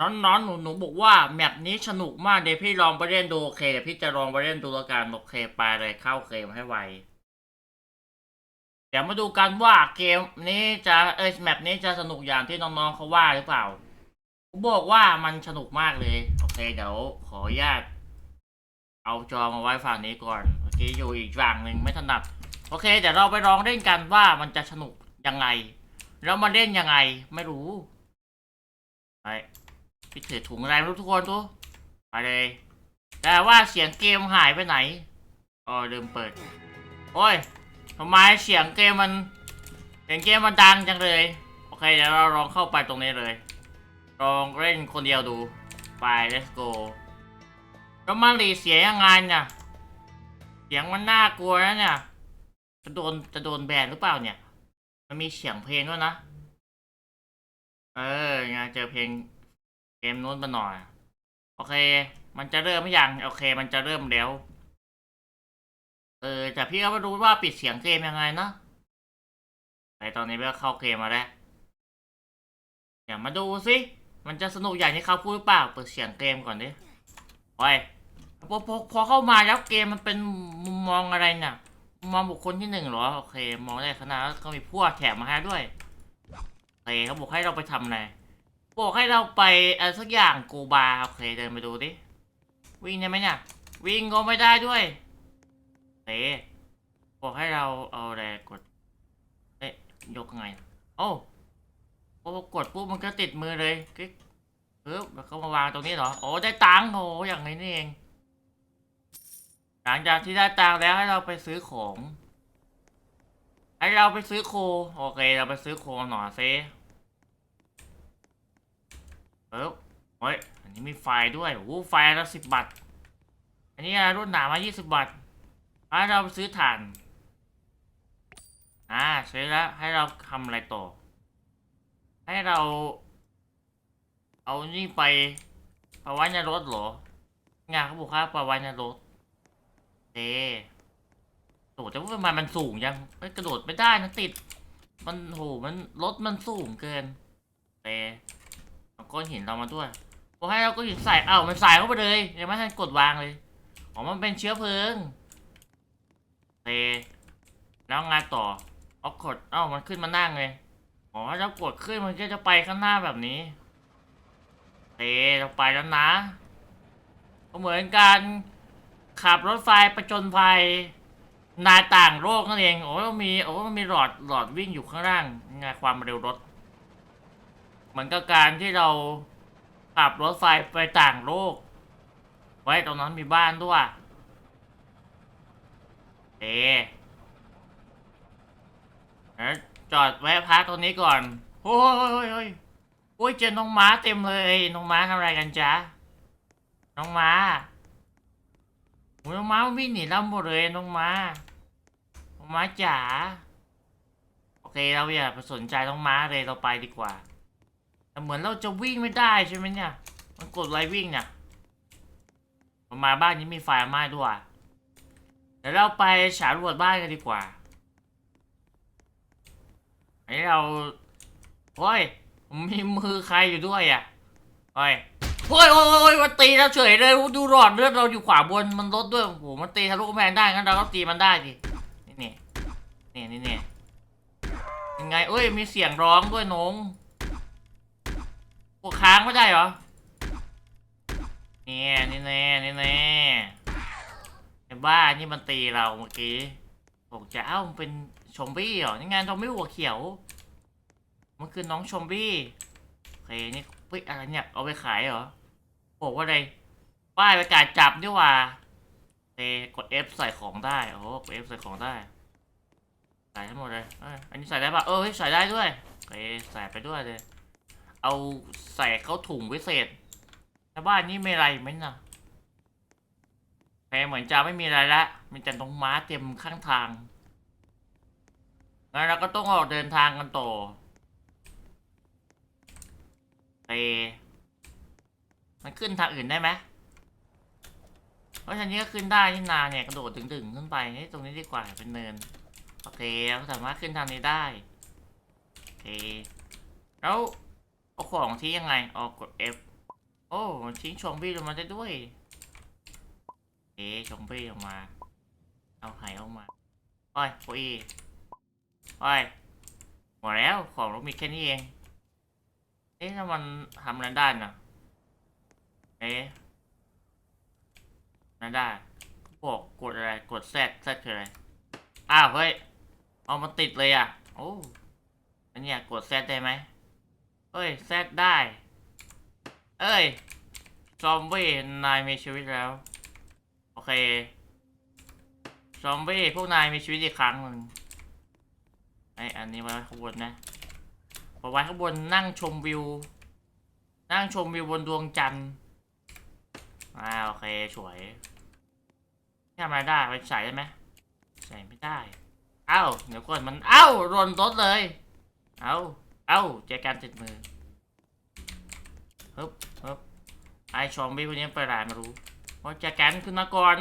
น้องๆหนูหนูบอกว่าแมปนี้สนุกมากเดี๋ยวพี่ลองไปเล่นดูโอเคเดี๋ยวพี่จะลองไปเล่นดูแล้วกันโอเคไปเลยเข้าเกมให้ไวเดี๋ยวมาดูกันว่าเกมนี้จะเอ้ยแมปนี้จะสนุกอย่างที่น้องๆเขาว่าหรือเปล่าผมบอกว่ามันสนุกมากเลย โอเคเดี๋ยวขออนุญาตเอาจอมาไว้ฝั่งนี้ก่อนเมื่อกี้อยู่อีกฝั่งหนึ่งไม่ถนัด โอเคเดี๋ยวเราไปลองเล่นกันว่ามันจะสนุกยังไง แล้วมาเล่นยังไง ไม่รู้ไป พี่ถือถุงอะไรไม่รู้ทุกคนดูไปเลย แต่ว่าเสียงเกมหายไปไหนอ๋อลืมเปิด โอ้ยทำไมเสียงเกมมันเสียงเกมมันดังจังเลย โอเคเดี๋ยวเราลองเข้าไปตรงนี้เลย ลองเล่นคนเดียวดู ไป let's go แล้วมันหลีเสียงยังไงเนี่ย เสียงมันน่ากลัวนะเนี่ย จะโดนจะโดนแบนหรือเปล่าเนี่ย มันมีเสียงเพลงด้วยนะ เออไงเจอเพลง เกมนู้นมาหน่อย โอเค มันจะเริ่มหรือยัง โอเค มันจะเริ่มแล้ว เออแต่พี่ก็ไม่รู้ว่าปิดเสียงเกมยังไงนะไอตอนนี้ก็เข้าเกมมาแล้วเดี๋ยวมาดูสิ มันจะสนุกอย่างที่เขาพูดหรือเปล่า เปิดเสียงเกมก่อนดิโอ้ยพอพอพอเข้ามาแล้วเกมมันเป็นมุมมองอะไรเนี่ยมุมมองบุคคลที่หนึ่งหรอ โอเค มองได้ขนาดนั้นก็มีพวกแถมมาให้ด้วยโอเคเขาบอกให้เราไปทำอะไร บอกให้เราไปอะไรสักอย่างกูบาร์โอเคเดินไปดูดิวิ่งได้ไหมเนี่ย วิ่งก็ไม่ได้ด้วยเอ๊บอกให้เราเอาอะไรกดเอ๊ะยกไงโอ้พอกดปุ๊บมันก็ติดมือเลยคลิกปึ๊บแล้วก็มาวางตรงนี้เหรอโอ้ได้ตังค์โอ้อย่างนี้นี่เอง หลังจากที่ได้ตังค์แล้วให้เราไปซื้อของ ให้เราไปซื้อโค โอเค เราไปซื้อโคหน่อยซิ ปึ๊บเฮ้ย อันนี้มีไฟด้วยโอ้ไฟละสิบบาท อันนี้รุ่นหนามายี่สิบบาทให้เราไปซื้อถ่าน อ่าซื้อแล้ว ให้เราทำอะไรต่อ ให้เรา เอานี่ไปไปไว้ในรถเหรอ งานเขาบอกว่าไปไว้ในรถเอโดดแต่ว่าทำไมมันสูงยังเอ้ยกระโดดไม่ได้นะติด มันโหมันรถมันสูงเกินเอเอา ก้อนหินเรามาด้วยพอให้เราก็หินใส่เอ้ามันใส่เข้าไปเลยยังไม่ทันกดวางเลยอ๋อมันเป็นเชื้อเพลิงเอแล้วงานต่อเอากดเอ้ามันขึ้นมานั่งเลยอ๋อถ้ากดขึ้นมันก็จะไปข้างหน้าแบบนี้เอเราไปแล้วนะก็เหมือนกันขับรถไฟประจนภัยนายต่างโลกนั่นเอง โอ้มี โอ้มีหลอด หลอดวิ่งอยู่ข้างล่างไงความเร็วรถ มือนกับการที่เราขับรถไฟไปต่างโลก ไว้ตรงนั้นมีบ้านด้วยเอ๋จอดแวะพักตรงนี้ก่อนโอ้ยโอ้ยโอ้ยโอ้ยเจอน้องม้าเต็มเลยน้องม้าทำอะไรกันจ๊ะน้องม้าโอ้ยน้องม้ามันวิ่งหนีเราหมดเลยน้องม้าน้องม้าจ๋าโอเคเราอย่าไปสนใจน้องม้าเลยเราไปดีกว่า แต่เหมือนเราจะวิ่งไม่ได้ใช่ไหมเนี่ย มันกดอะไรวิ่งเนี่ยมันมาบ้านนี้มีไฟไหม้ด้วยเดี๋ยวเราไปฉารวจบ้านกันดีกว่าอันนี้เราโอ้ยมีมือใครอยู่ด้วยอะโอ้ยโอ้ยโอ้ยโอ้ยมันตีเราเฉยเลยดูหลอดเลือดเราอยู่ขวาบนมันลดด้วยโอ้โหมันตีทะลุกำแพงได้งั้นเราก็ตีมันได้ดินี่นี่นี่นี่นี่ยังไงเอ้ยมีเสียงร้องด้วยน้อง ปวดค้างไม่ได้เหรอเนี่ยนี่แน่นี่แน่ไอ้บ้านี่มันตีเราเมื่อกี้บอกจะเอ้ามันเป็นชมบี้เหรอนี่งานชมบี้หัวเขียวมันคือน้องชมบี้โอเคนี่เฮ้ยอะไรเนี่ยเอาไปขายเหรอบอกว่าอะไรป้ายประกาศจับนี่หว่าเอกด F ใส่ของได้โอ้โหกด F ใส่ของได้ใส่ทั้งหมดเลยเอ้ยอันนี้ใส่ได้ปะเออใส่ได้ด้วยโอเคใส่ไปด้วยเลย เอาใส่เข้าถุงพิเศษแต่บ้านนี้ไม่ไรไหมนะโอเคเหมือนจะไม่มีอะไรละมีแต่ตรงม้าเต็มข้างทาง งั้นเราก็ต้องออกเดินทางกันต่อเอมันขึ้นทางอื่นได้ไหมเพราะฉะนี้ก็ขึ้นได้นี่นาเนี่ยกระโดดถึงๆขึ้นไปนี่ตรงนี้ดีกว่าเป็นเนิน โอเคเราสามารถขึ้นทางนี้ได้ โอเคแล้ว เอาของที่ยังไงออกกด F โอ้ทิ้งชงบี้ลงมาได้ด้วย เอ๊ชงบี้ลงมา เอาไหออกมาโอ้ยโอ้ยโอ้ยหมดแล้วของเรามีแค่นี้เองเอ๊ะถ้ามันทำอะไรได้น่ะเอ๊ะนั่นได้บอกกดอะไรกดแซดแซดคืออะไรอ้าวเฮ้ยเอามันติดเลยอะโอ้อันนี้กดแซดได้ไหม เอ้ยแซดได้ เอ้ย ซอมบี้นายมีชีวิตแล้ว โอเค ซอมบี้พวกนายมีชีวิตอีกครั้งหนึ่งไออันนี้ไว้ข้างบนนะไว้ข้างบนนั่งชมวิว นั่งชมวิวบนดวงจันทร์อ่าโอเคสวยทำอะไรได้ไปใส่ได้ไหมใส่ไม่ได้ เอ้าเดี๋ยวก่อนมัน เอ้าหล่นรถเลย เอ้า เอ้าเจกันติดมือฮึบฮึบไอชอมบี้พวกนี้ไปไหนไม่รู้เพอแจกันขึ้นมาก่อน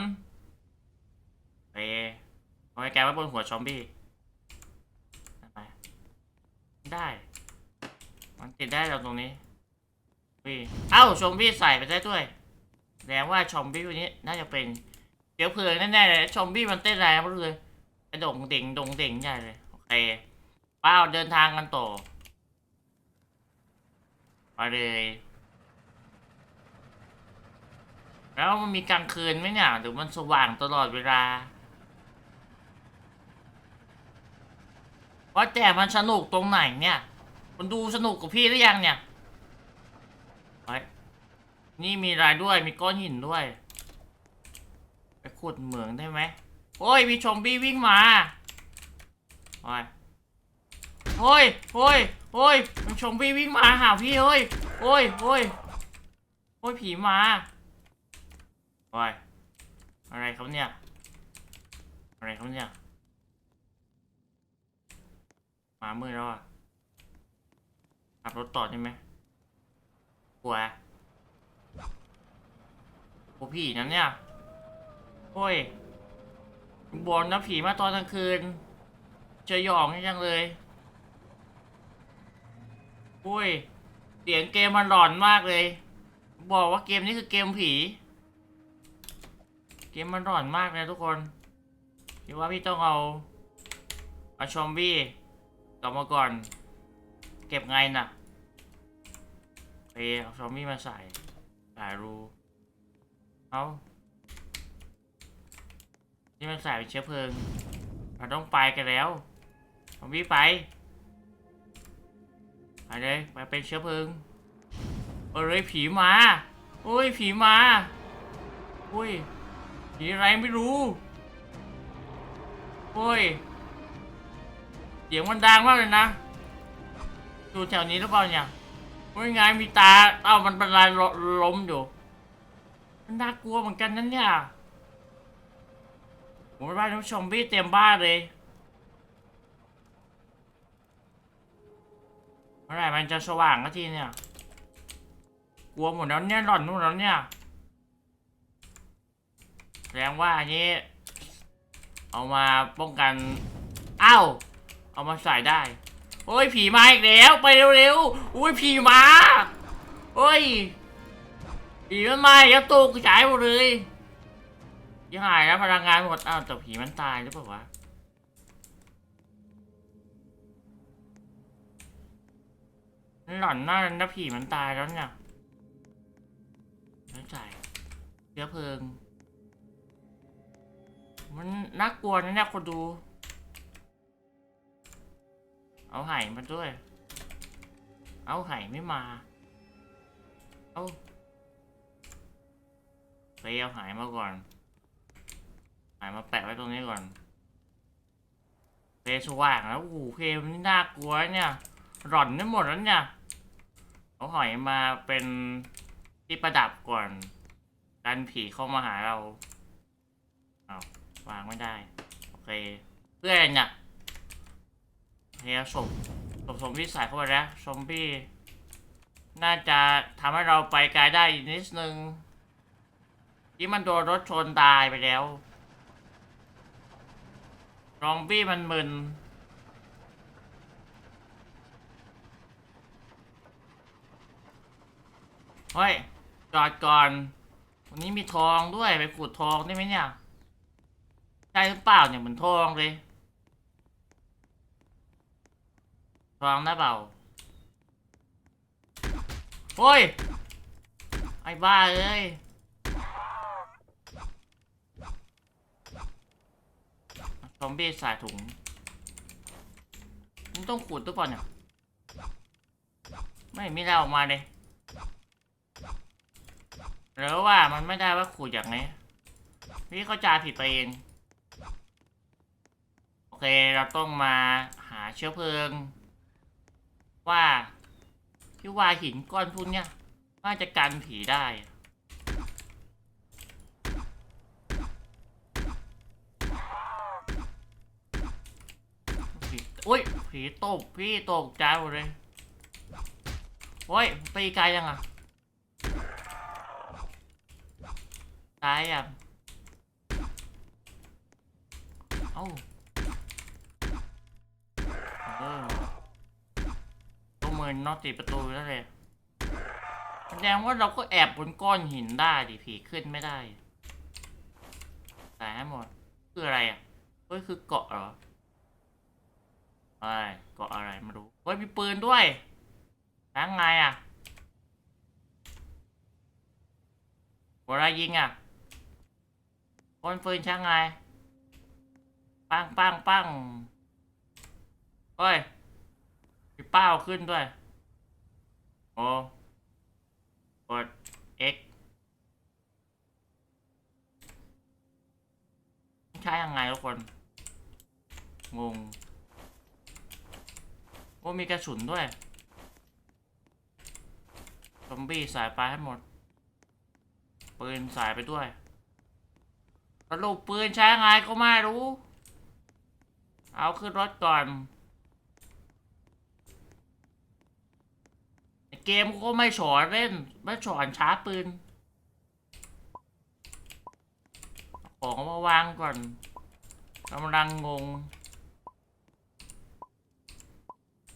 เอเอาไอแกไว้บนหัวชอมบี้ไปได้ มันติดได้จาตรงนี้พี่เอ้าชอมบี้ใส่ไปได้ด้วยแสดงว่าชอมบี้พวกนี้น่าจะเป็นเดี๋ยวเพลิงแน่ๆเลยชอมบี้มันเต้นแรงมากเลยกระโดงเด่งดงเด่งใหญ่เลยโอเคป้าเดินทางกันต่อ ไปเลย แล้วมันมีกลางคืนไหมเนี่ยหรือมันสว่างตลอดเวลาว่าแต่มันสนุกตรงไหนเนี่ย มันดูสนุกกับพี่หรือยังเนี่ยไปนี่มีรายด้วยมีก้อนหินด้วย ไปขุดเหมืองได้ไหมโอ้ยมีชมบี้วิ่งมาโอ้ยโอ้ยโอ้ย โอ้ยมันชมบี้วิ่งมาหาพี่เฮ้ยโอ้ยโอ้ยโอ้ยผีมาโอ้ยอะไรครับเนี่ย อะไรครับเนี่ยมามืดแล้วอะขับรถต่อได้ไหมกลัวโอ้ผีนั่นเนี่ยโอ้ยบอลนะผีมาตอนกลางคืนจอหยองจังเลย อ้ย เสียงเกมมันหลอนมากเลย บอกว่าเกมนี้คือเกมผี เกมมันหลอนมากเลยทุกคนคิดว่าพี่ต้องเอาเอาชอมบี้กลับมาก่อน เก็บไงน่ะไปเอาชอมบี้มาใส่ใส่รูเอานี่มันใส่เป็นเชื้อเพลิง เราต้องไปกันแล้วผมวิ่ไป ไปเลยไปเป็นเชื้อเพลิงเอ้ยผีมาโอ้ยผีมาโอ้ยผีอะไรไม่รู้โอ้ยเสียงมันดังมากเลยนะดูแถวนี้หรือเปล่าเนี่ยว่าไงมีตาเอ้ามันเป็นลายล้มอยู่มันน่ากลัวเหมือนกันนั่นเนี่ยผมว่าน้องชมบี้เต็มบ้านเลย เมื่อไหร่มันจะสว่างก็ทีเนี่ย กลัวหมดแล้วเนี่ยหล่อนนู่นแล้วเนี่ยแสดงว่าอันนี้ เอามาป้องกันอ้าวเอามาใส่ได้โอ้ยผีมาอีกแล้ว ไปเร็วๆอุ้ยผีมาโอ้ยผีมันมาอีกแล้วตกฉายหมดเลยยังหายแล้วพลังงานหมดอ้าวแต่ผีมันตายหรือเปล่าวะ หล่อนมากเลยนะผีมันตายแล้วเนี่ยแล้วจ่เชื้อเพลิง มันน่ากลัวนะเนี่ยคนดู เอาไห่มาด้วย เอาไห่ไม่มา เอาไปเอาหายมาก่อน หายมาแปะไว้ตรงนี้ก่อนเพลสว่างแล้วโอ้โหเพมันนี่น่ากลัวเนี่ย หล่อนได้หมดแล้วเนี่ย เอาหอยมาเป็นที่ประดับก่อนกันผีเข้ามาหาเราเอาวางไม่ได้ โอเค เพื่อนเนี่ยเฮียศพศพซอมบี้ใส่เข้าไปแล้วซอมบี้น่าจะทำให้เราไปไกลได้อีกนิดนึงที่มันโดนรถชนตายไปแล้วซอมบี้มันมึน เฮ้ยจอดก่อนวันนี้มีทองด้วยไปขุดทองได้ไหมเนี่ยใช่หรือเปล่าเนี่ยเหมือนทองเลยทองได้เปล่าโอ้ยไอ้บ้าเอ้ยซอมบี้ใส่ถุงมันต้องขุดตัวก่อนเนี่ยไม่มีอะไรออกมาเลย หรือว่ามันไม่ได้ว่าขุดอย่างนี้พี่เข้าใจผิดไปเองโอเคเราต้องมาหาเชื้อเพลิง ว่าที่ว่าหินก้อนพวกเนี้ยน่าจะกันผีได้อุ้ยผีตกพี่ตกใจหมดเลยโอ้ยตีไกลยังอะ ตายอะเอ้าเออตัวมือนนอติดประตูแล้วเลยแสดงว่าเราก็แอบบนก้อนหินได้ดิผีขึ้นไม่ได้ตายให้หมด คืออะไรอะเฮ้ยคือเกาะเหรอเอ้เกาะอะไรไม่รู้เฮ้ยมีปืนด้วยช้างไงอะเวลายิงอะ คนปืนช้างไง ปังปังปังเฮ้ยมีเป้าขึ้นด้วย โอ้กด X ใช้ยังไงทุกคน งง โอ้ มีกระสุนด้วย ซอมบี้สายไปให้หมด ปืนสายไปด้วย สรุปปืนใช้ไงก็ไม่รู้ เอาขึ้นรถก่อน เกมก็ไม่สอนเล่น ไม่สอนช้าปืน ของมาวางก่อนกำลังงง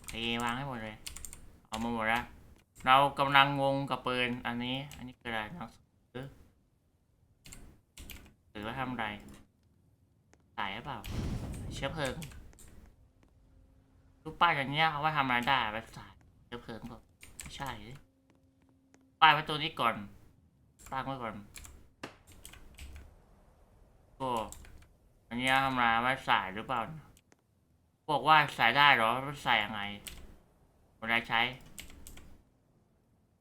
เทวางให้หมดเลย เอามาหมดแล้ว เรากำลังงงกับปืนอันนี้ อันนี้คืออะไรนังสือห รือว่าทำไรใส่หรือเปล่า เชื้อเพลิงรูปป้ายอย่างเงี้ยเอาไว้ทำอะไรได้ไว้ใส่เชื้อเพลิงเปล่าไม่ใช่ป้ายไว้ตัวนี้ก่อนตั้งไว้ก่อนก็อันนี้ทำอะไรไว้ใส่หรือเปล่าบอกว่าใส่ได้เหรอมันใส่ยังไงคนใดใช้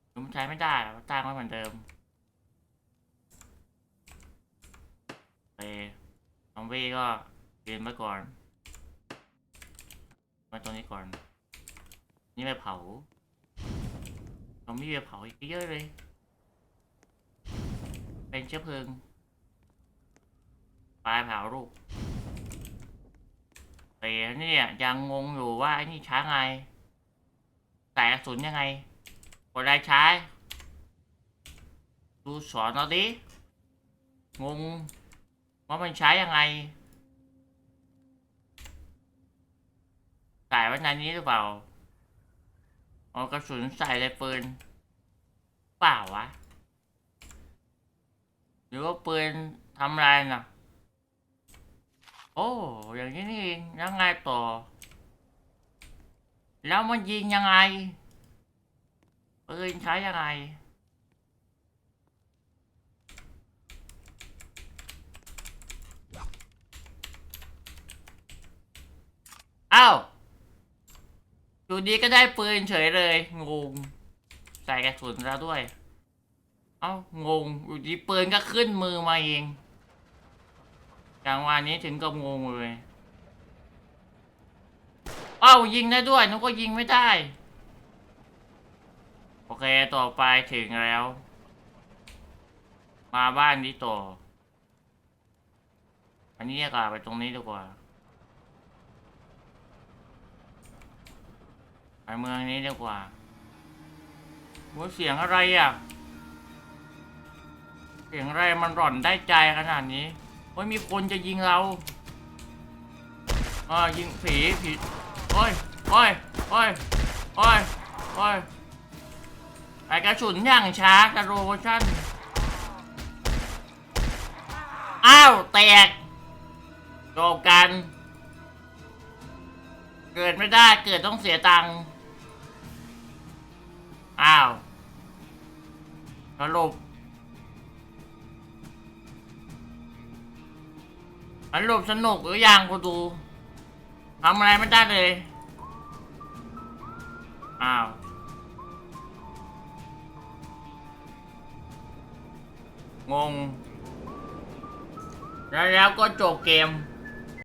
หรือมันใช้ไม่ได้ตั้งไว้เหมือนเดิม โอเคซอมบี้ก็ยืนไว้ก่อนไว้ตรงนี้ก่อน นี่ไปเผาซอมบี้ไปเผาอีกเยอะเลย เป็นเชื้อเพลิงปลายเผาลูกแต่เนี่ยยังงงอยู่ว่าไอ้นี่ช้าไงใส่กระสุนยังไงกดได้ใช้ดูสอนเราดิงง ว่ามันใช้ยังไงใส่ไว้ในนี้หรือเปล่าเอากระสุนใส่ในปืนเปล่าวะ หรือว่าปืนทำอะไรน่ะโอ้อย่างนี้นี่เองยังไงต่อ แล้วมันยิงยังไงปืนใช้ยังไง อ้าวอยู่ดีก็ได้ปืนเฉยเลย งง ใส่กระสุนแล้วด้วย เอ้างงอยู่ดีปืนก็ขึ้นมือมาเองอย่างวันนี้ถึงกับงงเลยเอ้ายิงได้ด้วยนึกว่ายิงไม่ได้ โอเคต่อไปถึงแล้ว มาบ้านนี้ต่อ อันนี้ก็ไปตรงนี้ดีกว่า ไป เมืองนี้ดีกว่าว่าเสียงอะไรอะ เสียงอะไรมันร่อนได้ใจขนาดนี้โอ้ยมีคนจะยิงเราอ่ายิงผีผีโอ้ยโอ้ยโอ้ยโอ้ยโอ้ยไปกระสุนอย่างช้ากระโรชั่นอ้าว แตกโจบกัน เกิดไม่ได้เกิดต้องเสียตังค์ อ้าวสรุปสรุปสนุกหรือยังกูดูทำอะไรไม่ได้เลย อ้าว งง แล้วแล้วก็จบเกม